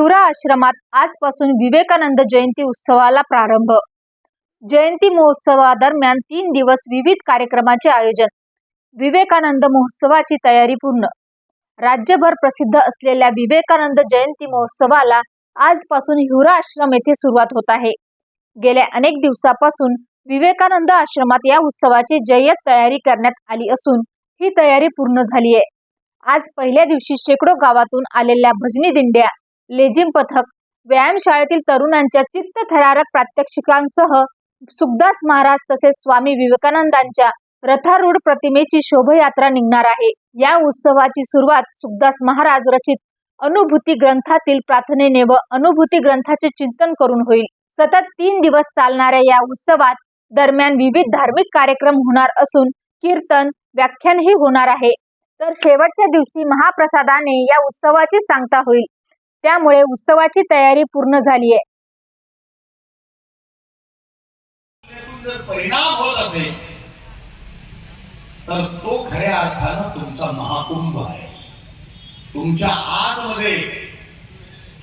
हिवरा आश्रमात आजपासून विवेकानंद जयंती उत्सवाला प्रारंभ. जयंती महोत्सवादरम्यान तीन दिवस विविध कार्यक्रमाचे आयोजन. विवेकानंद महोत्सवाची तयारी पूर्ण. राज्यभर प्रसिद्ध असलेल्या विवेकानंद जयंती महोत्सवाला आजपासून हिवरा आश्रम येथे सुरुवात होत आहे. गेल्या अनेक दिवसापासून विवेकानंद आश्रमात या उत्सवाची जय्यत तयारी करण्यात आली असून ही तयारी पूर्ण झाली आहे आज पहिल्या दिवशी शेकडो गावातून आलेल्या भजनी दिंड्या लेझिम पथक व्यायामशाळेतील तरुणांच्या चित्तथरारक प्रात्यक्षिकांसह सुखदास महाराज तसेच स्वामी विवेकानंदांच्या रथारूढ प्रतिमेची शोभयात्रा निघणार आहे. या उत्सवाची सुरुवात सुखदास महाराज रचित अनुभूती ग्रंथातील प्रार्थनेने व अनुभूती ग्रंथाचे चिंतन करून होईल. सतत तीन दिवस चालणाऱ्या या उत्सवात दरम्यान विविध धार्मिक कार्यक्रम होणार असून कीर्तन व्याख्यानही होणार आहे. तर शेवटच्या दिवशी महाप्रसादाने या उत्सवाची सांगता होईल. त्यामुळे उत्सवाची तयारी पूर्ण झाली आहे जर परिणाम होत असेल तर तो खऱ्या अर्थानं तुमचा महाकुंभ आहे. तुमच्या आतमध्ये.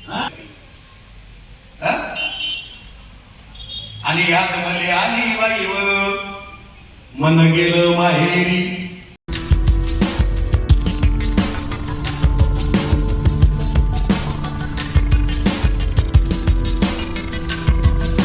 हा? आणि यात मले आली वाईव. मन गेलं माहेरी.